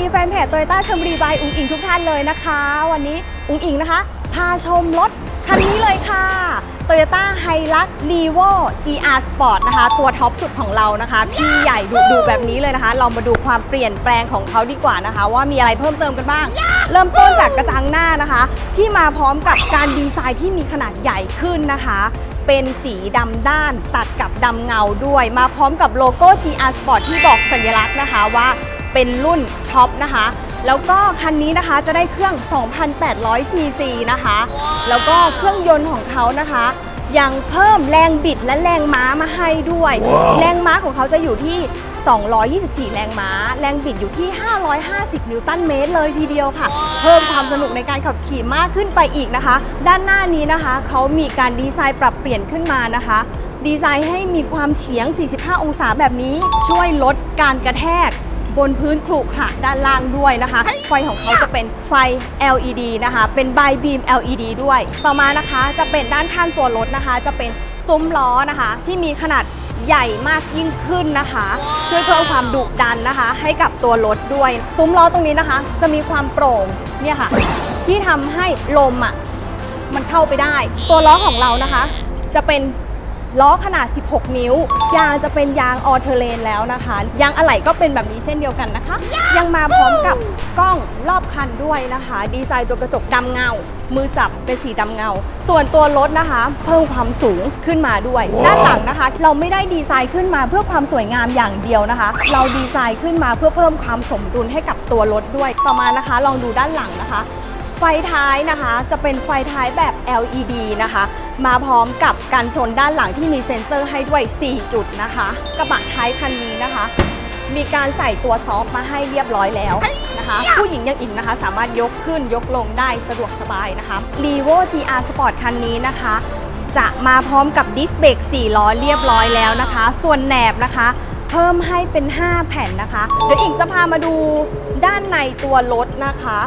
ดีแฟนเพจโตโยต้าชมบุรีบายอุงอิงทุกท่านเลยนะคะ วันนี้อุงอิงนะคะ พาชมรถคันนี้เลยค่ะ Toyota h i l u x l e v o GR Sport นะคะ ตัวท็อปสุดของเรานะคะ พี่ใหญ่ดูดูแบบนี้เลยนะคะ เรามาดูความเปลี่ยนแปลงของเขาดีกว่านะคะ ว่ามีอะไรเพิ่มเติมกันบ้าง เริ่มต้นจากกระจังหน้านะคะ ที่มาพร้อมกับการดีไซน์ที่มีขนาดใหญ่ขึ้นนะคะเป็นสีดำด้านตัดกับดำเงาด้วย มาพร้อมกับโลโก้ GR Sport ที่บอกสัญลักษณ์นะคะว่า เป็นรุ่นท็อปนะคะ แล้วก็คันนี้นะคะจะได้เครื่อง 2,800 ซีซีนะคะ แล้วก็เครื่องยนต์ของเขานะคะ ยังเพิ่มแรงบิดและแรงม้ามาให้ด้วย แรงม้าของเขาจะอยู่ที่ 224 แรงม้า แรงบิดอยู่ที่ 550 นิวตันเมตรเลยทีเดียวค่ะ เพิ่มความสนุกในการขับขี่มากขึ้นไปอีกนะคะ ด้านหน้านี้นะคะเขามีการดีไซน์ปรับเปลี่ยนขึ้นมานะคะดีไซน์ให้มีความเฉียง 45 องศาแบบนี้ ช่วยลดการกระแทก บนพื้นขรุขระด้านล่างด้วยนะคะ ไฟของเขาจะเป็นไฟ LED นะคะ เป็น by beam LED ด้วย ต่อมานะคะจะเป็นด้านข้างตัวรถนะคะ จะเป็นซุ้มล้อนะคะ ที่มีขนาดใหญ่มากยิ่งขึ้นนะคะ ช่วยเพิ่มความดุดันนะคะ ให้กับตัวรถด้วย ซุ้มล้อตรงนี้นะคะ จะมีความโปร่งเนี่ยค่ะ ที่ทำให้ลมอะมันเข้าไปได้ ตัวล้อของเรานะคะ จะเป็น ล้อขนาด 16 นิ้ว ยางจะเป็นยางออเทเลนแล้วนะคะ ยางอะไหล่ก็เป็นแบบนี้เช่นเดียวกันนะคะ ยังมาพร้อมกับกล้องรอบคันด้วยนะคะ ดีไซน์ตัวกระจกดำเงา มือจับเป็นสีดำเงา ส่วนตัวรถนะคะ เพิ่มความสูงขึ้นมาด้วย ด้านหลังนะคะ เราไม่ได้ดีไซน์ขึ้นมาเพื่อความสวยงามอย่างเดียวนะคะ เราดีไซน์ขึ้นมาเพื่อเพิ่มความสมดุลให้กับตัวรถด้วย ต่อมานะคะ ลองดูด้านหลังนะคะ ไฟท้ายนะคะจะเป็นไฟท้ายแบบ LED นะคะ มาพร้อมกับการชนด้านหลังที่มีเซ็นเซอร์ให้ด้วย 4 จุดนะคะ กระบะท้ายคันนี้นะคะ มีการใส่ตัวซอฟต์มาให้เรียบร้อยแล้วนะคะ ผู้หญิงอย่างอิงนะคะ สามารถยกขึ้นยกลงได้สะดวกสบายนะคะ r e v o GR Sport คันนี้นะคะ จะมาพร้อมกับดิสเบรก4ล้อเรียบร้อยแล้วนะคะ ส่วนแหนบนะคะ เพิ่มให้เป็น 5 แผ่นนะคะ เดี๋ยวอิงจะพามาดูด้านในตัวรถนะคะ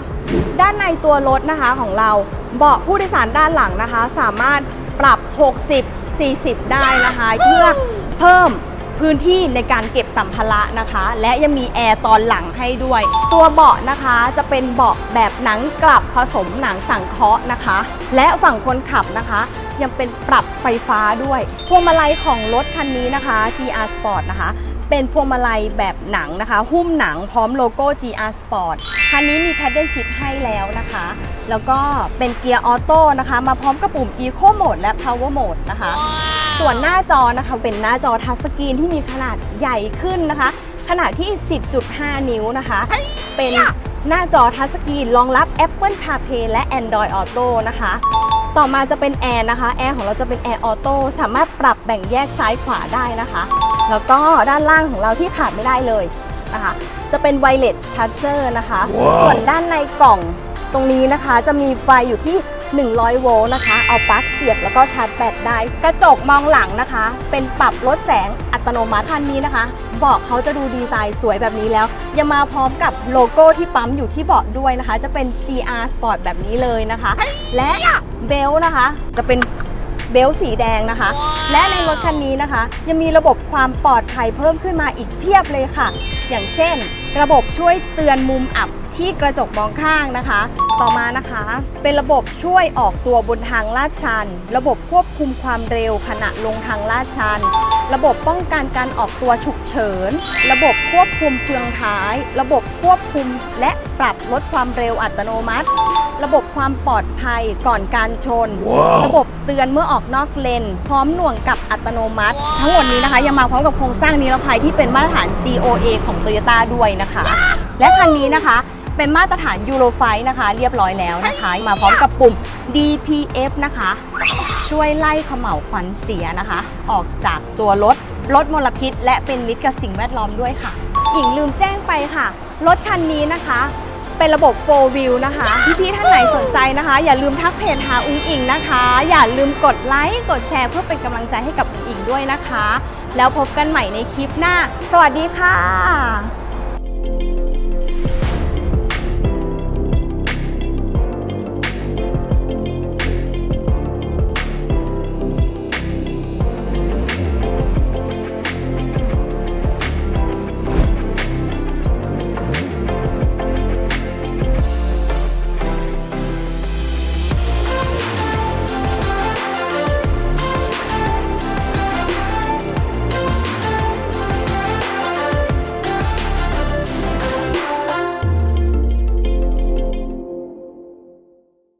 ด้านในตัวรถนะคะของเราเบาะผู้โดยสารด้านหลังนะคะ สามารถปรับ 60 40 ได้นะคะ เพื่อเพิ่มพื้นที่ในการเก็บสัมภาระนะคะ และยังมีแอร์ตอนหลังให้ด้วย ตัวเบาะนะคะจะเป็นเบาะแบบหนังกลับผสมหนังสังเคราะห์นะคะ และฝั่งคนขับนะคะ ยังเป็นปรับไฟฟ้าด้วย พวงมาลัยของรถคันนี้นะคะ GR Sport นะคะ เป็นพวงมาลัยแบบหนังนะคะ หุ้มหนังพร้อมโลโก้ GR Sport คันนี้มี Paddle Shift ให้แล้วนะคะ แล้วก็เป็นเกียร์ออโต้นะคะ มาพร้อมกับปุ่ม Eco Mode และ Power Mode นะคะ ส่วนหน้าจอนะคะเป็นหน้าจอทัชสกรีนที่มีขนาดใหญ่ขึ้นนะคะ ขนาดที่ 10.5 นิ้วนะคะ เป็นหน้าจอทัชสกรีนรองรับ Apple CarPlay และ Android Auto นะคะ ต่อมาจะเป็นแอร์นะคะแอร์ของเราจะเป็นแอร์ออโต้สามารถปรับแบ่งแยกซ้ายขวาได้นะคะ แล้วก็ด้านล่างของเราที่ขาดไม่ได้เลยนะคะ จะเป็นไวเลสชาร์เจอร์นะคะส่วนด้านในกล่องตรงนี้นะคะจะมีไฟอยู่ที่ 100 โวลต์นะคะ เอาปลั๊กเสียบแล้วก็ชาร์จแบตได้ กระจกมองหลังนะคะ เป็นปรับลดแสงอัตโนมัติคันนี้นะคะ เบาะเขาจะดูดีไซน์สวยแบบนี้แล้ว ยังมาพร้อมกับโลโก้ที่ปั๊มอยู่ที่เบาะด้วยนะคะ จะเป็น GR Sport แบบนี้เลยนะคะ และเบลต์นะคะ จะเป็นเบลต์สีแดงนะคะ และในรถคันนี้นะคะ ยังมีระบบความปลอดภัยเพิ่มขึ้นมาอีกเพียบเลยค่ะ อย่างเช่น ระบบช่วยเตือนมุมอับที่กระจกมองข้างนะคะ ต่อมานะคะ เป็นระบบช่วยออกตัวบนทางลาดชัน ระบบควบคุมความเร็วขณะลงทางลาดชัน ระบบป้องกันการออกตัวฉุกเฉิน ระบบควบคุมเฟืองท้าย ระบบควบคุมและปรับลดความเร็วอัตโนมัติ ระบบความปลอดภัยก่อนการชนระบบเตือนเมื่อออกนอกเลน พร้อมหน่วงกับอัตโนมัติ ทั้งหมดนี้นะคะยังมาพร้อมกับโครงสร้างนิรภัยที่เป็นมาตรฐาน GOA ของ Toyota ด้วยนะคะและคันนี้นะคะเป็นมาตรฐานยูโรไฟนะคะ เรียบร้อยแล้วนะคะ มาพร้อมกับปุ่ม DPF นะคะ ช่วยไล่เขม่าวควันเสียนะคะ ออกจากตัวรถลดมลพิษ และเป็นมิตรกับสิ่งแวดล้อมด้วยค่ะหญิงลืมแจ้งไปค่ะ รถคันนี้นะคะ เป็นระบบ 4 wheel นะคะ พี่ๆท่านไหนสนใจนะคะ อย่าลืมทักเพจหาอุ้งอิงนะคะ อย่าลืมกดไลค์กดแชร์เพื่อเป็นกำลังใจให้กับอุ้งอิงด้วยนะคะ แล้วพบกันใหม่ในคลิปหน้า สวัสดีค่ะ